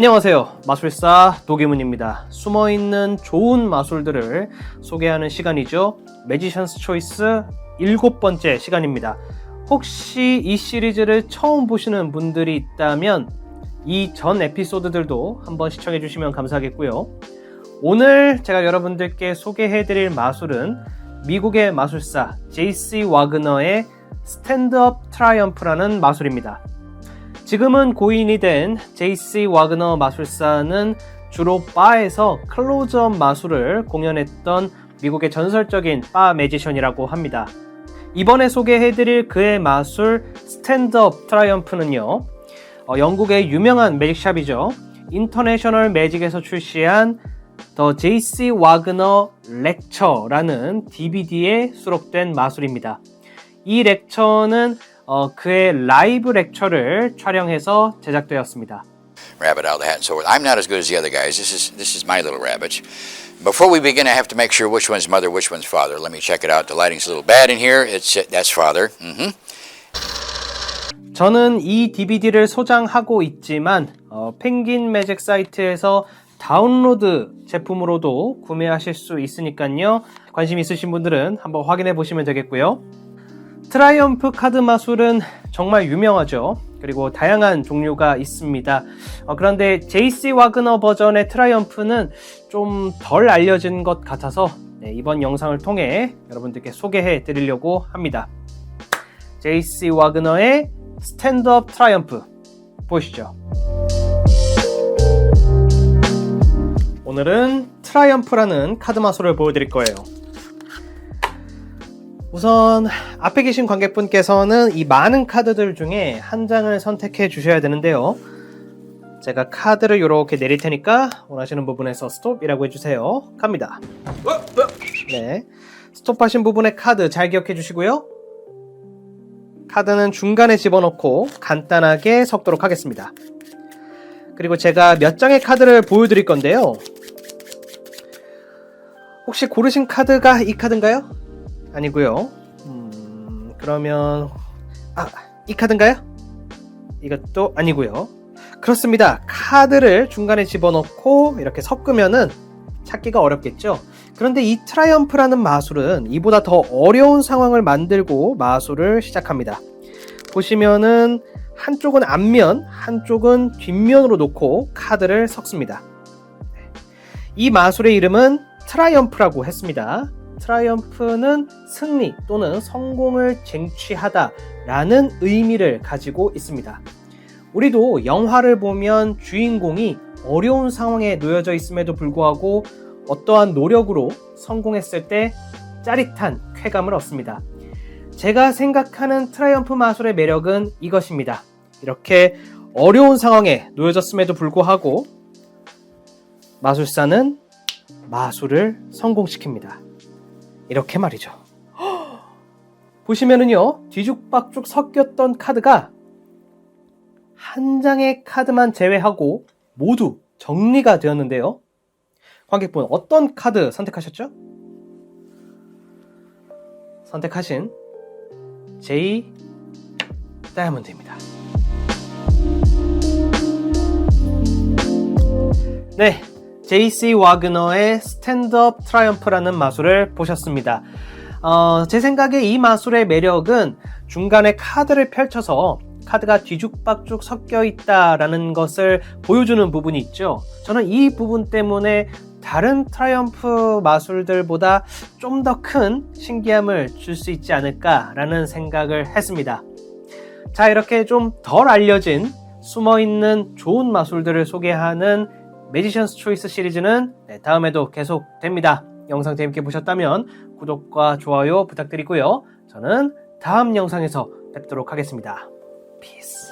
안녕하세요. 마술사 도기문입니다. 숨어 있는 좋은 마술들을 소개하는 시간이죠. 매지션스 초이스 일곱 번째 시간입니다. 혹시 이 시리즈를 처음 보시는 분들이 있다면 이 전 에피소드들도 한번 시청해 주시면 감사하겠고요. 오늘 제가 여러분들께 소개해 드릴 마술은 미국의 마술사 제이씨 와그너의 스탠드업 트라이엄프라는 마술입니다. 지금은 고인이 된 제이씨 와그너 마술사는 주로 바에서 클로즈업 마술을 공연했던 미국의 전설적인 바 매지션이라고 합니다. 이번에 소개해드릴 그의 마술 스탠드업 트라이엄프는요, 어, 영국의 유명한 매직샵이죠. 인터내셔널 매직에서 출시한 더 제이씨 와그너 렉처라는 DVD에 수록된 마술입니다. 이 렉처는 어, 그의 라이브 렉처를 촬영해서 제작되었습니다. rabbit out of the hat and so forth. I'm not as good as the other guys. This is this is my little rabbit. Before we begin, I have to make sure which one's mother, which one's father. Let me check it out. The lighting's a little bad in here. It's that's father. hmm 저는 이 DVD를 소장하고 있지만 어, 펭귄 매직 사이트에서 다운로드 제품으로도 구매하실 수 있으니까요. 관심 있으신 분들은 한번 확인해 보시면 되겠고요. 트라이엄프 카드 마술은 정말 유명하죠. 그리고 다양한 종류가 있습니다. 어, 그런데 제이씨 와그너 버전의 트라이엄프는 좀 덜 알려진 것 같아서 네, 이번 영상을 통해 여러분들께 소개해 드리려고 합니다. 제이씨 와그너의 스탠드업 트라이엄프 보시죠. 오늘은 트라이엄프라는 카드 마술을 보여드릴 거예요. 우선 앞에 계신 관객분께서는 이 많은 카드들 중에 한 장을 선택해 주셔야 되는데요. 제가 카드를 이렇게 내릴 테니까 원하시는 부분에서 스톱이라고 해주세요. 갑니다. 네, 스톱하신 부분의 카드 잘 기억해 주시고요. 카드는 중간에 집어넣고 간단하게 섞도록 하겠습니다. 그리고 제가 몇 장의 카드를 보여드릴 건데요. 혹시 고르신 카드가 이 카드인가요? 아니고요. 음, 그러면 아, 이 카드인가요? 이것도 아니고요. 그렇습니다. 카드를 중간에 집어넣고 이렇게 섞으면은 찾기가 어렵겠죠. 그런데 이 트라이엄프라는 마술은 이보다 더 어려운 상황을 만들고 마술을 시작합니다. 보시면은 한쪽은 앞면, 한쪽은 뒷면으로 놓고 카드를 섞습니다. 이 마술의 이름은 트라이엄프라고 했습니다. 트라이엄프는 승리 또는 성공을 쟁취하다 라는 의미를 가지고 있습니다. 우리도 영화를 보면 주인공이 어려운 상황에 놓여져 있음에도 불구하고 어떠한 노력으로 성공했을 때 짜릿한 쾌감을 얻습니다. 제가 생각하는 트라이엄프 마술의 매력은 이것입니다. 이렇게 어려운 상황에 놓여졌음에도 불구하고 마술사는 마술을 성공시킵니다. 이렇게 말이죠. 보시면은요, 뒤죽박죽 섞였던 카드가 한 장의 카드만 제외하고 모두 정리가 되었는데요. 관객분 어떤 카드 선택하셨죠? 선택하신 제이 다이아몬드입니다. 네, 제이씨 와그너의 스탠드업 트라이엄프라는 마술을 보셨습니다. 어, 제 생각에 이 마술의 매력은 중간에 카드를 펼쳐서 카드가 뒤죽박죽 섞여 있다라는 것을 보여주는 부분이 있죠. 저는 이 부분 때문에 다른 트라이엄프 마술들보다 좀 더 큰 신기함을 줄 수 있지 않을까라는 생각을 했습니다. 자, 이렇게 좀 덜 알려진 숨어 있는 좋은 마술들을 소개하는 매지션스 초이스 시리즈는 네, 다음에도 계속 됩니다. 영상 재밌게 보셨다면 구독과 좋아요 부탁드리고요. 저는 다음 영상에서 뵙도록 하겠습니다. Peace.